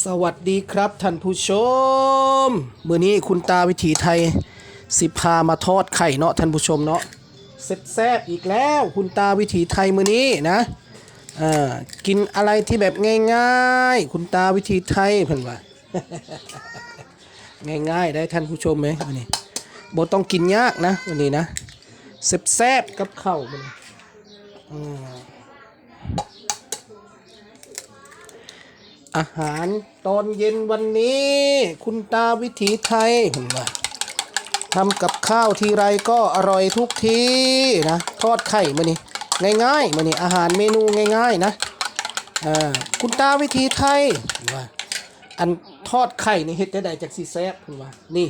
สวัสดีครับท่านผู้ชม มือนี้คุณตาวิถีไทย สิพามาทอดไข่เนาะท่านผู้ชมเนาะเซ็ตแซบอีกแล้วคุณตาวิถีไทยมือนี้นะอ่ากินอะไรที่แบบง่ายๆ คุณตาวิถีไทยเพิ่นว่าง่ายๆ ได้ท่านผู้ชมไหมวันนี้บต้องกินยากนะวันนี้นะแซบๆกับข้าวมื้อนี้อืม อาหารตอนเย็นวันนี้ คุณตาวิถีไทยเห็นไหมทำกับข้าวทีไรก็อร่อยทุกทีนะทอดไข่มานี่ง่ายๆมานี่อาหารเมนูง่าย ๆ นะคุณตาวิถีไทยเห็นไหมอันทอดไข่นี่เฮ็ดได้ไดจากสีแซบเห็นไหมนี่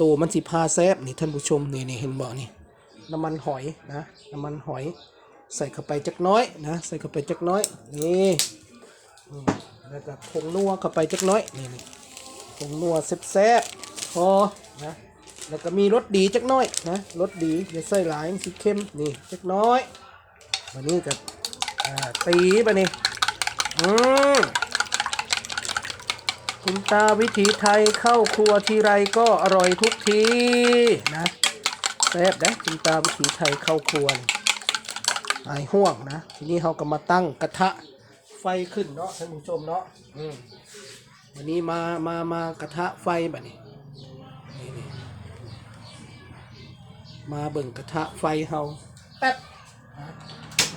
ตัวมันสิพาแซบนี่ท่านผู้ชมนี่นี่เห็นบ่นี่น้ำมันหอยนะน้ำมันหอย ใส่เข้าไปจักน้อยนะ ใส่เข้าไปจักน้อยนี่ แล้วก็ผงนัวเข้าไปจักน้อยนี่นี่ผงนัวแซ่บๆพอนะแล้วก็มีรสดีจักน้อยนะรสดีอย่าใส่หลายมันสิเข้มนี่จักน้อยวันนี้กับตีไปนี่อืมคุณตาวิถีไทยเข้าครัวทีไรก็อร่อยทุกทีนะแซ่บนะคุณตาวิถีไทยเข้าครัวนี่หายห่วงนะ ทีนี้เราก็มาตั้งกระทะ ไฟขึ้นเนาะท่านผู้ชมเนาะอืมวันนี้มามามากระทะไฟแบบนี้นี่นี่มาเบิ่งกระทะไฟเฮาแป๊บนะ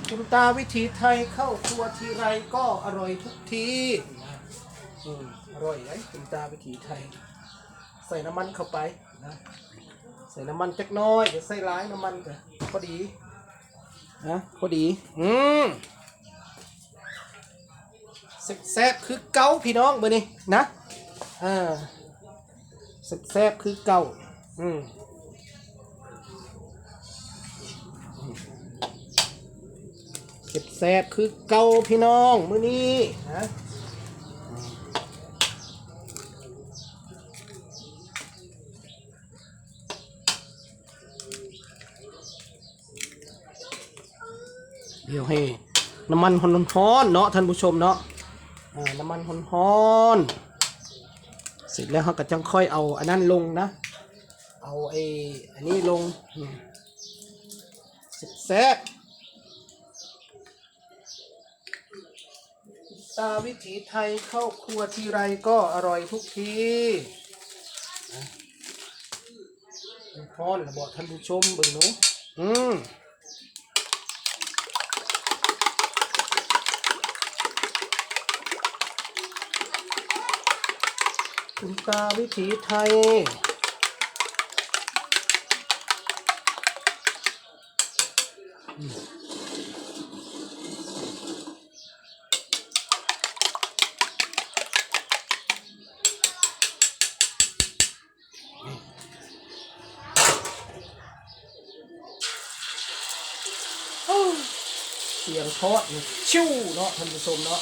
คุณตาวิถีไทยเข้าครัวทีไรก็อร่อยทุกทีนะอืมอร่อยเลยคุณตาวิถีไทย ใส่น้ำมันเข้าไปนะใส่น้ำมันจักหน้อยอย่าใส่ร้ายน้ำมันจ้ะพอดีนะพอดี อืม แซ่บคือเก่าพี่น้องเบอร์นี้นะอ่าแซ่บคือเก่าอืมแซ่บคือเก่าพี่น้องมื้อนี้นะเดี๋ยวให้น้ำมันหอนๆเนาะท่านผู้ชมเนาะ น้ำมันฮ้อนๆเสร็จแล้วเขาก็จังค่อยเอาอันนั้นลงนะ เอาไอ้อันนี้ลงอืมแซ่บตาวิถีไทยเข้าครัวทีไรก็อร่อยทุกทีนะฮ้อนนะบอกท่านผู้ชมเบิ่งหนูอืม คุณตาวิถีไทย เสียงทอดนี่ชิวเนาะท่านผู้ชมเนาะ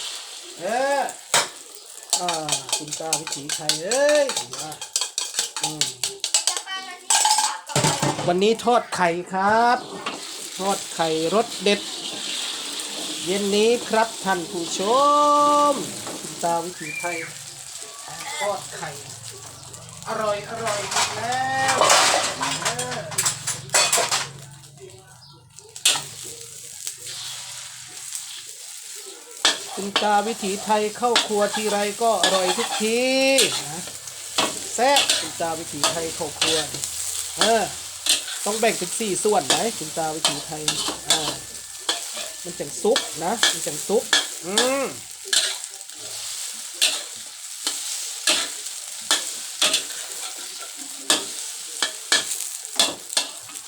เออ อ่าคุณตาวิถีไทยเอ้ยอืมวันนี้ทอดไข่ครับ ทอดไข่รสเด็ด เย็นนี้ครับท่านผู้ชมคุณตาวิถีไทยทอดไข่ อร่อยอร่อยแล้วเออ คุณตาวิถีไทยเข้าครัวทีไรก็อร่อยทุกทีนะแซ่บคุณตาวิถีไทยเข้าครัวเออต้องแบ่งเป็นสี่ส่วนไหนคุณตาวิถีไทยอ่ามันจังซุปนะมันจังซุปอืม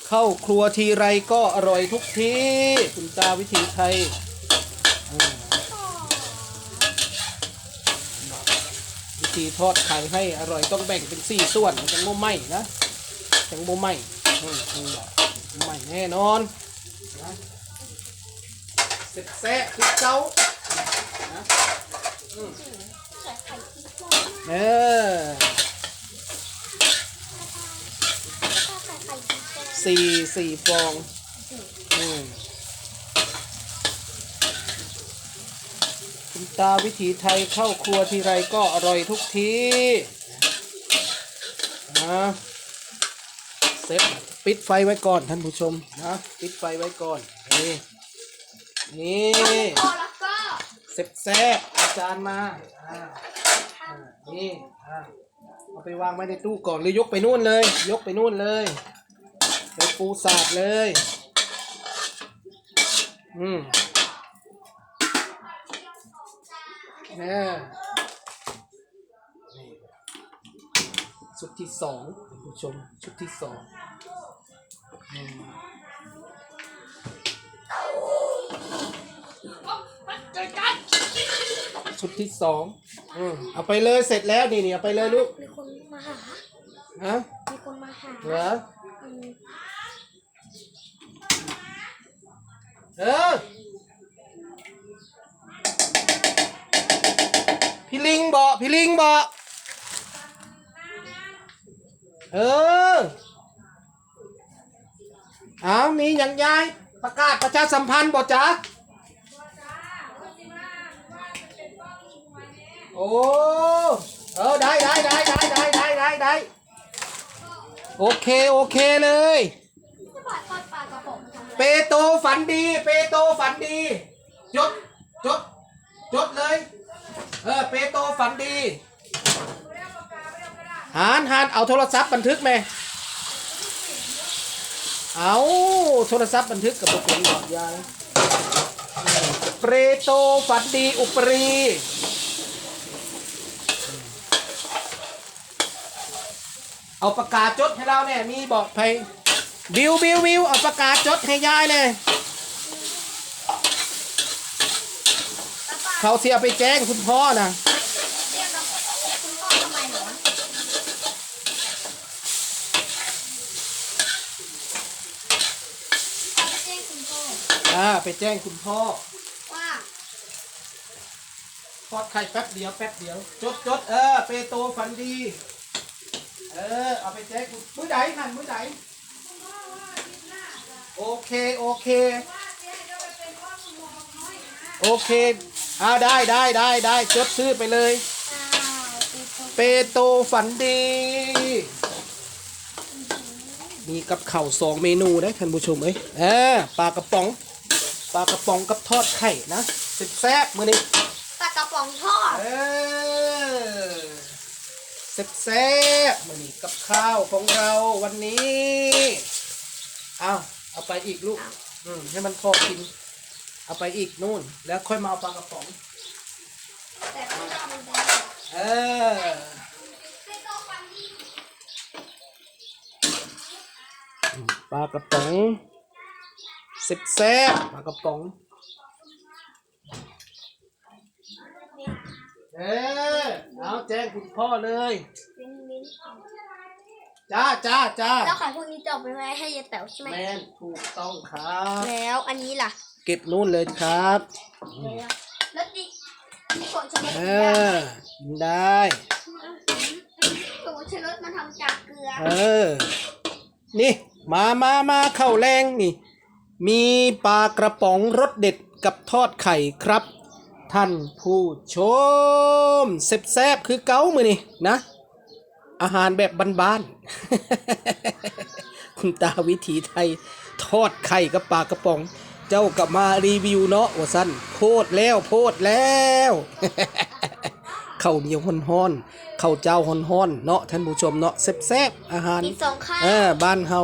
เข้าครัวทีไรก็อร่อยทุกที คุณตาวิถีไทย วิธีทอดไข่ให้อร่อยต้องแบ่งเป็นสี่ส่วนจังโมไหมนะจังโมไหมอืมอืมบ่ไหมแน่นอนนะเสร็จแซ่คือเก้านะอืมเออสี่สี่ฟองอืมคุณ ตาวิถีไทยเข้าครัวทีไรก็อร่อยทุกทีนะเซ็ตปิดไฟไว้ก่อนท่านผู้ชมนะปิดไฟไว้ก่อนนี่นี่ก็แล้วก็เซ็บแซ่บอาจารย์มาอ่าอ่านี่อ่าเอาไปวางไว้ในตู้ก่อนหรือยกไปนู่นเลย ยกไปนู่นเลยไปปูสาดเลย อืม นี่ยนี่ชุดที่สองท่านผู้ชมชุดที่สองอืมเจอกันชุดที่สองอืมเอาไปเลยเสร็จแล้วนี่นี่เอาไปเลยลูกมีคนมาหาฮะมีคนมาหาเหรออืมเออ พี่ลิงบอกพี่ลิงบอกเออเอามีอย่างยายประกาศประชาสัมพันธ์บอกจ๊ะโอ้เออได้ได้ได้ได้ได้ได้ได้ได้โอเค โอเคเลย เปโตฝันดี เปโตฝันดี จดจดจดเลย เออเปโตฝันดีหานหานเอาโทรศัพท์บันทึกไหมเอาโทรศัพท์บันทึกกับบุคคลหอดยายเปโตฝันดีอุปรีเอาประกาศจดให้เราเนี่ยมีบอกใครบิวบิวบิวเอาประกาศจดให้ยายเลย เขาเสียไปแจ้งคุณพ่อนะเรียกเราคุณพ่อทำไมเหรอเอาไปแจ้งคุณพ่ออ่าไปแจ้งคุณพ่อว่าทอดไข่แป๊บเดียวแป๊บเดียว จดจดเออเปโตฝันดี เออ เอาไปแจ้งคุณมือไหนหันมือไหนโอเค โอเค โอเค อ่าได้ได้ได้ได้จดชื่อไปเลยอ้าวตีโตเปโตฝันดี มีกับเข่าวสองเมนูได้ท่านผู้ชมเอ้ยเออปลากระป๋อง ปลากระป๋องกับทอดไข่นะสิบแซ่บมือนี้ปลากระป๋องทอดเออแซ่บแซ่บมือนี้กับข้าวของเราวันนี้ เอาเอาไปอีกลูก อืมให้มันพอกิน เอาไปอีกนู่น แล้วค่อยมาเอาปลากระป๋องแต่ก็จะเอามันได้เออไม่ต้องฟังที่ปลากระป๋องสิบแซ่บปลากระป๋องเออเอาแจ้งคุณพ่อเลยมิ้นมิ้นจ้าจ้าจ้าแล้วไข่พวกนี้จะเอาไปไว้ให้ยายแต๋วใช่ไหมแมนถูกต้องครับ แล้วอันนี้ล่ะ เก็บนู่นเลยครับแล้วดิผงชูรสเอกินได้อกินได้ผงชูรสมันทำจากเกลือ เออ นี่ มามามาเข้าแรงนี่ มีปลากระป๋องรสเด็ดกับทอดไข่ครับ ท่านผู้ชมแซ่บๆคือเก้ามือนี่นะ อาหารแบบบ้านๆคุณตาวิถีไทยทอดไข่กับปลากระป๋อง เจ้ากับมารีวิวเนาะว่าสั้นโพดแล้วโพดแล้วข้าวเหนียวฮ้อนๆข้าวเจ้าฮ้อนๆเนาะท่านผู้ชมเนาะแซ่บๆอาหารมีสองข้างเออบ้านเฮา